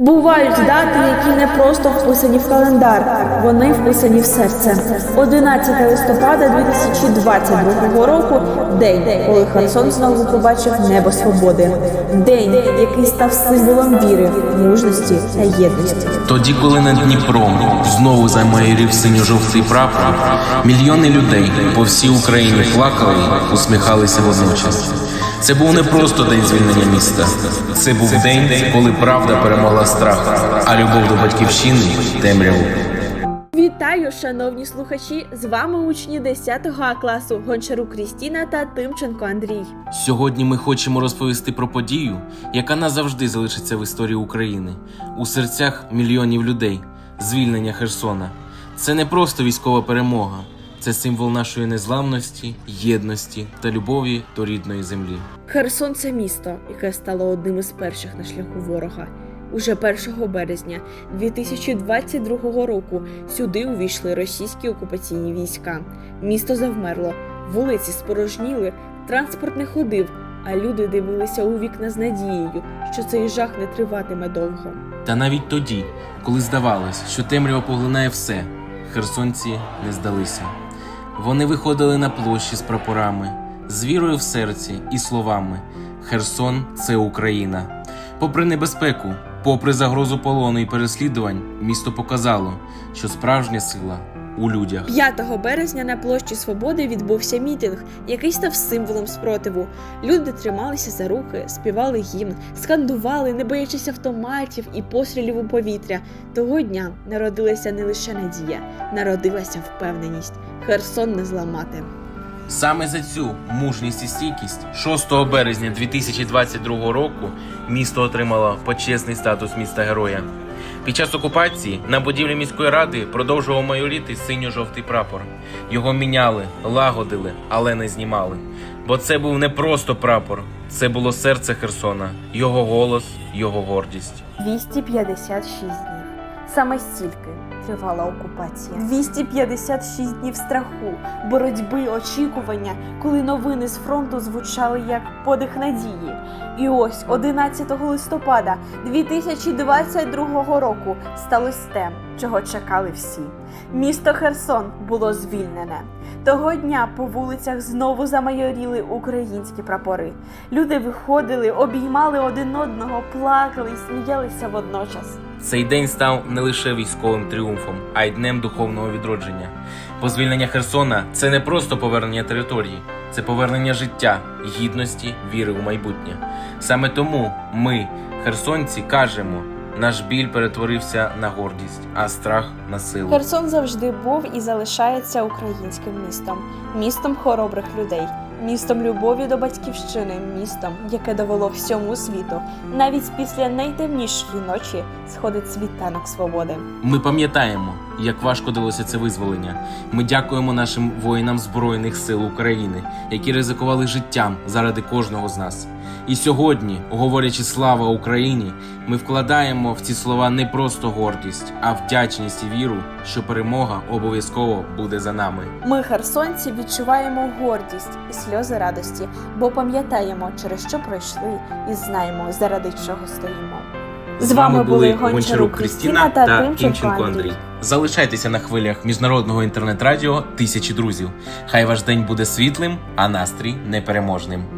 Бувають дати, які не просто вписані в календар, вони вписані в серце. 11 листопада 2022 року день, коли Херсон знову побачив небо свободи. День, який став символом віри, мужності та єдності. Тоді, коли над Дніпром знову замайорів синьо-жовтий прапор, мільйони людей по всій Україні плакали усміхалися водночас. Це був не просто день звільнення міста. Це був день, коли правда перемогла страх, а любов до батьківщини темряву. Вітаю, шановні слухачі! З вами учні 10 А класу Гончарук Крістіна та Тимченко Андрій. Сьогодні ми хочемо розповісти про подію, яка назавжди залишиться в історії України у серцях мільйонів людей звільнення Херсона. Це не просто військова перемога, це символ нашої незламності, єдності та любові до рідної землі. Херсон це місто, яке стало одним із перших на шляху ворога. Уже 1 березня 2022 року сюди увійшли російські окупаційні війська. Місто завмерло, вулиці спорожніли, транспорт не ходив, а люди дивилися у вікна з надією, що цей жах не триватиме довго. Та навіть тоді, коли здавалось, що темрява поглинає все, херсонці не здалися. Вони виходили на площі з прапорами, з вірою в серці і словами: Херсон це Україна. Попри небезпеку, попри загрозу полону і переслідувань, місто показало, що справжня сила у людях. 5 березня на площі Свободи відбувся мітинг, який став символом спротиву. Люди трималися за руки, співали гімн, скандували, не боячись автоматів і пострілів у повітря. Того дня народилася не лише надія, народилася впевненість. Херсон не зламати. Саме за цю мужність і стійкість 6 березня 2022 року місто отримало почесний статус міста героя. Під час окупації на будівлі міської ради продовжував майоріти синьо-жовтий прапор. Його міняли, лагодили, але не знімали. Бо це був не просто прапор, це було серце Херсона, його голос, його гордість. 256 днів. Саме стільки тривала окупація. 256 днів страху, боротьби, очікування, коли новини з фронту звучали як подих надії. І ось 11 листопада 2022 року сталося те, чого чекали всі. Місто Херсон було звільнене. Того дня по вулицях знову замайоріли українські прапори. Люди виходили, обіймали один одного, плакали сміялися водночас. Цей день став не лише військовим тріумфом, а й днем духовного відродження. Бо звільнення Херсона це не просто повернення території, це повернення життя, гідності, віри у майбутнє. Саме тому ми, херсонці, кажемо: наш біль перетворився на гордість, а страх на силу. Херсон завжди був і залишається українським містом, містом хоробрих людей, містом любові до батьківщини, містом, яке довело всьому світу. Навіть після найтемнішої ночі сходить світанок свободи. Ми пам'ятаємо, як важко далося це визволення. Ми дякуємо нашим воїнам Збройних сил України, які ризикували життям заради кожного з нас. І сьогодні, говорячи слава Україні, ми вкладаємо в ці слова не просто гордість, а вдячність і віру, що перемога обов'язково буде за нами. Ми, херсонці, відчуваємо гордість і сльози радості, бо пам'ятаємо, через що пройшли, і знаємо, заради чого стоїмо. З вами були Гончарук Крістіна та Тимченко Андрій. Залишайтеся на хвилях міжнародного інтернет-радіо Тисячі друзів. Хай ваш день буде світлим, а настрій непереможним.